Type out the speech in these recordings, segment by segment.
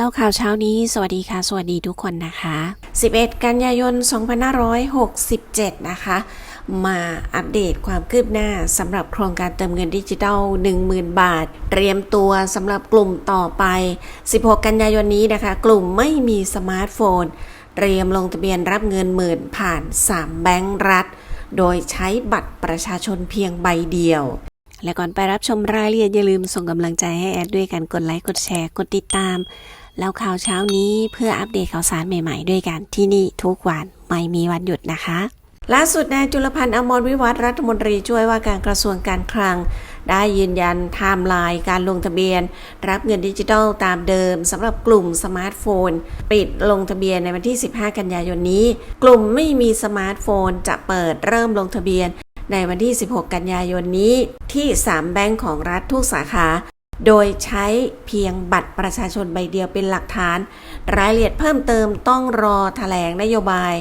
เล่าข่าวเช้านี้ สวัสดีค่ะ สวัสดีทุกคนนะคะ 11 กันยายน 2567 นะคะ มาอัปเดตความคืบหน้าสำหรับโครงการเติมเงินดิจิทัล 10,000 บาท เตรียมตัวสำหรับกลุ่มต่อไป 16 กันยายนนี้นะคะ กลุ่มไม่มีสมาร์ทโฟน เตรียมลงทะเบียนรับเงินหมื่นผ่าน 3 แบงก์รัฐ โดยใช้บัตรประชาชนเพียงใบเดียว และก่อนไปรับชมรายละเอียดอย่าลืมส่งกำลังใจให้แอดด้วยการกดไลค์กดแชร์กดติดตาม แล้วข่าวเช้านี้เพื่ออัปเดตข่าวสารใหม่ๆ ด้วยกันที่นี่ทุกวันไม่มีวันหยุดนะคะล่าสุดนายจุลพันธ์อมรวิวัฒรัฐมนตรีช่วยว่าการกระทรวงการคลัง ได้ยืนยันไทม์ไลน์การลงทะเบียน รับเงินดิจิทัลตามเดิมสำหรับกลุ่มสมาร์ทโฟน ปิดลงทะเบียนในวันที่ 15 กันยายนนี้ กลุ่มไม่มีสมาร์ทโฟนจะเปิดเริ่มลงทะเบียน ในวันที่ 16 กันยายนนี้ที่ 3 แบงก์ของรัฐทุกสาขา โดยใช้เพียงบัตรประชาชนใบเดียวเป็นหลักฐาน รายละเอียดเพิ่มเติมต้องรอแถลงนโยบาย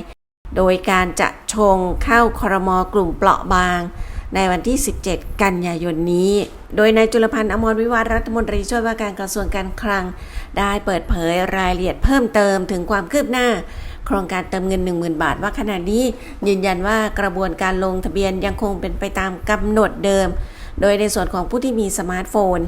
โดยการจะชงเข้าครมกลุ่มเปราะบาง ในวันที่ 17 กันยายนนี้ โดยนายจุลพันธ์อมรวิวัฒน์รัฐมนตรีช่วยว่าการกระทรวงการคลัง ได้เปิดเผยรายละเอียดเพิ่มเติมถึงความคืบหน้า โครงการเติมเงิน 10,000 บาทว่าขณะนี้ ยืนยันว่ากระบวนการลงทะเบียนยังคงเป็นไปตามกำหนดเดิม โดยในส่วนของผู้ที่มีสมาร์ทโฟน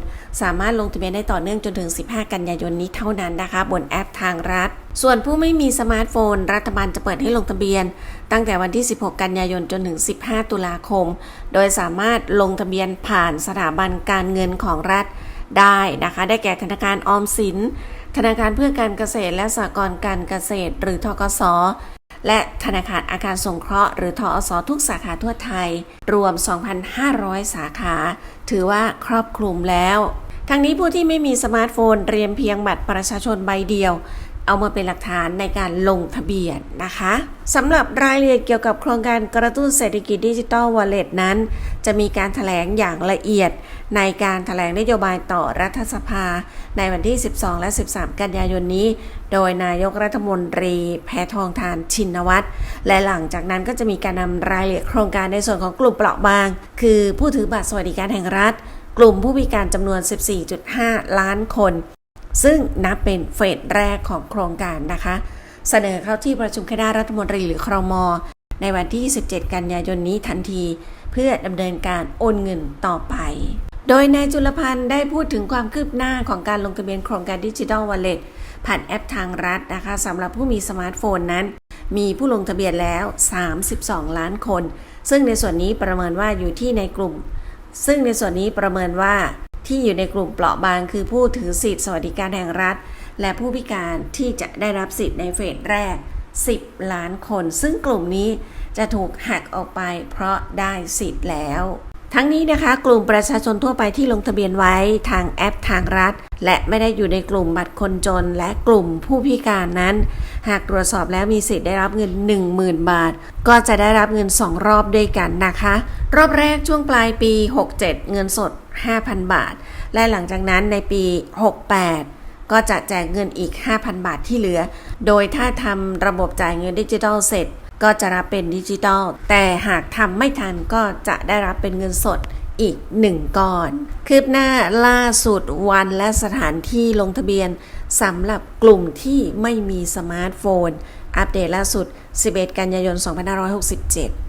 สามารถลงทะเบียนได้ต่อเนื่องจนถึง 15 กันยายนนี้เท่านั้นนะคะ บนแอปทางรัฐ ส่วนผู้ไม่มีสมาร์ทโฟน รัฐบาลจะเปิดให้ลงทะเบียน ตั้งแต่วันที่ 16 กันยายนจนถึง 15 ตุลาคม โดยสามารถลงทะเบียนผ่านสถาบันการเงินของรัฐได้นะคะ ได้แก่ธนาคารออมสิน ธนาคารเพื่อการเกษตรและสหกรณ์การเกษตร หรือทกส และธนาคารอาคารสงเคราะห์หรือทอสทุกสาขาทั่วไทย รวม 2,500 สาขา ถือว่าครอบคลุมแล้วทั้งนี้ผู้ที่ไม่มีสมาร์ทโฟนเตรียมเพียงบัตรประชาชนใบเดียว เอามาเป็นหลักฐานในการลงทะเบียนนะคะสำหรับรายละเอียดเกี่ยวกับโครงการกระตุ้นเศรษฐกิจดิจิทัลวอลเล็ตนั้น จะมีการถแถลงอย่างละเอียดในการถแถลงนโยบายต่อรัฐสภา ในวันที่ 12 และ 13 กันยายนนี้ โดยนายกรัฐมนตรีแพทองทานชินวัตรและหลังจากนั้นก็จะมีการนำรายละเอียดโครงการในส่วนของกลุ่มเปราะบาง คือผู้ถือบัตรสวัสดิการแห่งรัฐ กลุ่มผู้พิการจำนวน 14.5 ล้านคน ซึ่งนับเป็นเฟสแรกของโครงการนะคะ เสนอเข้าที่ประชุมคณะรัฐมนตรีหรือครม ในวันที่ 17 กันยายนนี้ทันที เพื่อดำเนินการโอนเงินต่อไป โดยนายจุลพันธ์ได้พูดถึงความคืบหน้าของการลงทะเบียนโครงการดิจิทัลวอลเล็ตผ่านแอปทางรัฐนะคะสำหรับผู้มีสมาร์ทโฟนนั้น มีผู้ลงทะเบียนแล้ว 32 ล้านคน ซึ่งในส่วนนี้ประเมินว่าอยู่ที่ในกลุ่ม ซึ่งในส่วนนี้ประเมินว่า ที่อยู่ในกลุ่มเปราะบาง คือผู้ถือสิทธิสวัสดิการแห่งรัฐ และผู้พิการที่จะได้รับสิทธิในเฟสแรก 10 ล้านคน ซึ่งกลุ่มนี้จะถูกหักออกไปเพราะได้สิทธิ์แล้ว ทั้งนี้นะคะกลุ่มประชาชนทั่วไปที่ลงทะเบียนไว้ทางแอปทางรัฐ และไม่ได้อยู่ในกลุ่มบัตรคนจน และกลุ่มผู้พิการนั้น หากตรวจสอบแล้วมีสิทธิ์ได้รับเงิน 10,000 บาท ก็จะได้รับเงิน 2 รอบด้วยกันนะคะ รอบแรกช่วงปลายปี 67 เงินสด 5,000 บาท และหลังจากนั้นในปี 68ก็จะแจกเงินอีก 5,000 บาทที่เหลือ โดยถ้าทำระบบจ่ายเงินดิจิทัลเสร็จ ก็จะรับเป็นดิจิทัลแต่หากทำไม่ทันก็จะได้รับเป็นเงินสดอีก 1ก้อน คืบหน้าล่าสุดวันและสถานที่ลงทะเบียนสำหรับกลุ่มที่ไม่มีสมาร์ทโฟน อัปเดตล่าสุด 11 กันยายน 2567